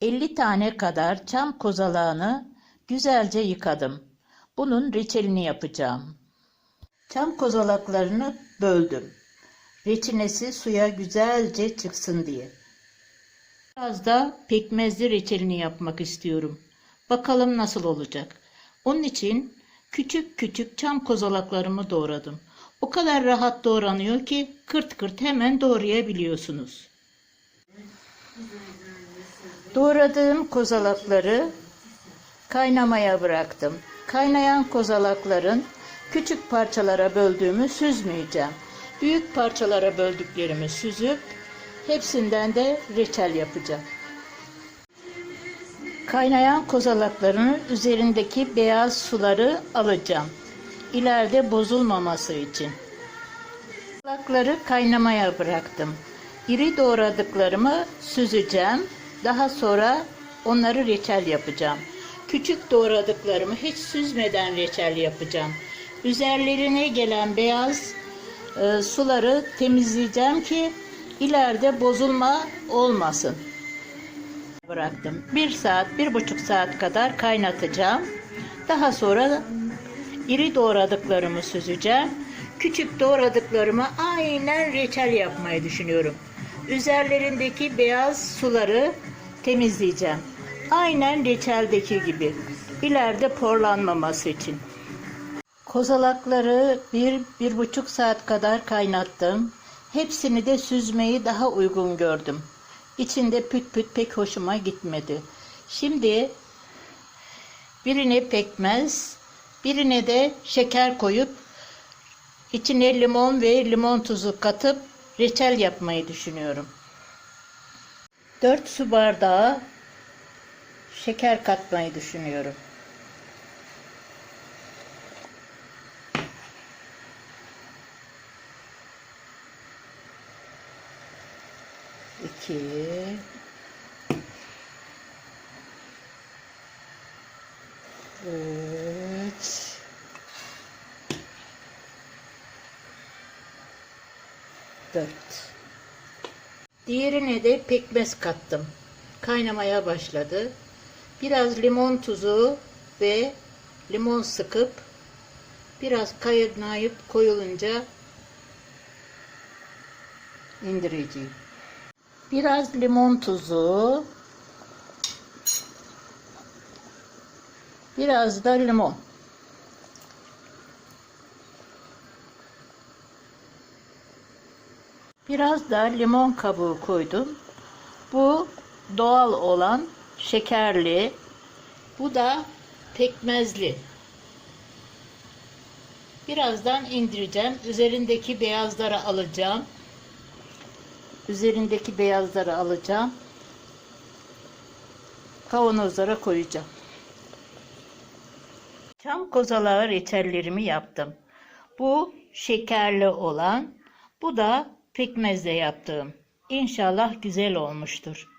50 tane kadar çam kozalağını güzelce yıkadım. Bunun reçelini yapacağım. Çam kozalaklarını böldüm. Reçinesi suya güzelce çıksın diye. Biraz da pekmezli reçelini yapmak istiyorum. Bakalım nasıl olacak. Onun için küçük küçük çam kozalaklarımı doğradım. O kadar rahat doğranıyor ki kırt kırt hemen doğrayabiliyorsunuz. Doğradığım kozalakları kaynamaya bıraktım. Kaynayan kozalakların küçük parçalara böldüğümü süzmeyeceğim. Büyük parçalara böldüklerimi süzüp hepsinden de reçel yapacağım. Kaynayan kozalakların üzerindeki beyaz suları alacağım. İleride bozulmaması için. Kozalakları kaynamaya bıraktım. İri doğradıklarımı süzeceğim. Daha sonra onları reçel yapacağım. Küçük doğradıklarımı hiç süzmeden reçel yapacağım. Üzerlerine gelen beyaz e, suları temizleyeceğim ki ileride bozulma olmasın. Bıraktım. Bir saat, bir buçuk saat kadar kaynatacağım. Daha sonra iri doğradıklarımı süzeceğim. Küçük doğradıklarımı aynen reçel yapmayı düşünüyorum. Üzerlerindeki beyaz suları temizleyeceğim. Aynen reçeldeki gibi. İleride porlanmaması için. Kozalakları bir, bir buçuk saat kadar kaynattım. Hepsini de süzmeyi daha uygun gördüm. İçinde püt püt pek hoşuma gitmedi. Şimdi birine pekmez, birine de şeker koyup içine limon ve limon tuzu katıp reçel yapmayı düşünüyorum. 4 su bardağı şeker katmayı düşünüyorum. İki. Üç. Dört. Diğerine de pekmez kattım. Kaynamaya başladı. Biraz limon tuzu ve limon sıkıp biraz kaynayıp koyulunca indireceğim. Biraz limon tuzu. Biraz da limon. Biraz da limon kabuğu koydum. Bu doğal olan şekerli. Bu da pekmezli. Birazdan indireceğim. Üzerindeki beyazları alacağım. Üzerindeki beyazları alacağım. Kavanozlara koyacağım. Çam kozalağı reçellerimi yaptım. Bu şekerli olan, bu da pekmezle yaptığım. İnşallah güzel olmuştur.